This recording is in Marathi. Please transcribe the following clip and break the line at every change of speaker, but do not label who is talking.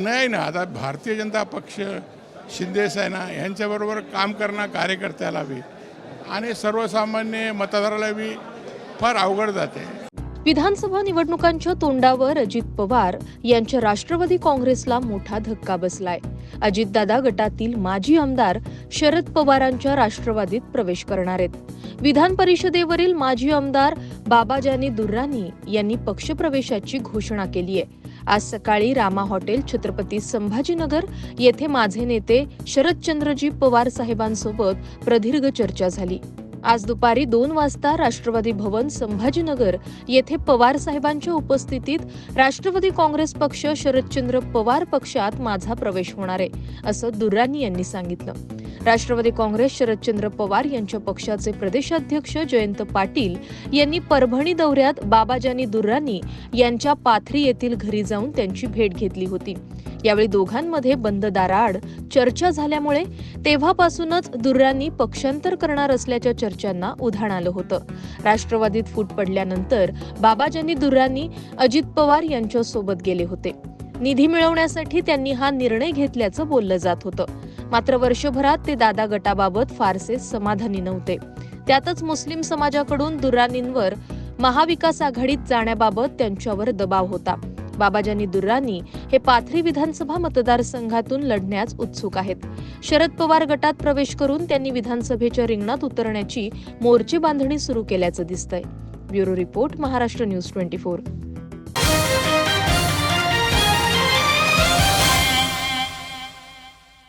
नाही ना आता भारतीय जनता पक्ष शिंदेसेना यांच्याबरोबर काम करणं कार्यकर्त्याला बी आणि सर्वसामान्य मतदाराला बी फार अवघड जाते.
विधानसभा निवडणुकांच्या तोंडावर अजित पवार यांच्या राष्ट्रवादी काँग्रेसला मोठा धक्का बसलाय. अजितदादा गटातील माजी आमदार शरद पवारांच्या राष्ट्रवादीत प्रवेश करणार आहेत. विधान परिषदेवरील माजी आमदार बाबाजानी दुर्राणी यांनी पक्षप्रवेशाची घोषणा केली आहे. आज सकाळी रामा हॉटेल छत्रपती संभाजीनगर येथे माझे नेते शरदचंद्रजी पवार साहेबांसोबत प्रदीर्घ चर्चा झाली. आज दुपारी दोन वाजता राष्ट्रवादी भवन संभाजीनगर येथे पवार साहेबांच्या उपस्थितीत राष्ट्रवादी काँग्रेस पक्ष शरदचंद्र पवार पक्षात माझा प्रवेश होणार आहे असं दुर्राणी यांनी सांगितलं. राष्ट्रवादी काँग्रेस शरदचंद्र पवार यांच्या पक्षाचे प्रदेशाध्यक्ष जयंत पाटील यांनी परभणी दौऱ्यात बाबाजानी दुर्रानी यांच्या पाथरी येथील घरी जाऊन त्यांची भेट घेतली होती. यावेळी दोघांमध्ये बंद दाराआड चर्चा झाल्यामुळे तेव्हापासूनच दुर्रांनी पक्षांतर करणार असल्याच्या चर्चांना उधाण आलं होतं. राष्ट्रवादीत फूट पडल्यानंतर बाबाजानी दुर्रांनी अजित पवार यांच्या सोबत गेले होते. निधी मिळवण्यासाठी त्यांनी हा निर्णय घेतल्याचं बोललं जात होतं. मात्र वर्षभरात ते दादा गटाबाबत फारसे समाधानी नव्हते. त्यातच मुस्लिम समाजाकडून दुर्राणींवर महाविकास आघाडीत जाण्याबाबत त्यांच्यावर दबाव होता. बाबाजानी दुर्राणी हे पाथरी विधानसभा मतदारसंघातून लढण्यास उत्सुक आहेत. शरद पवार गटात प्रवेश करून त्यांनी विधानसभेच्या रिंगणात उतरण्याची मोर्चे बांधणी सुरू केल्याचं दिसतंय. Bureau report Maharashtra news twenty four.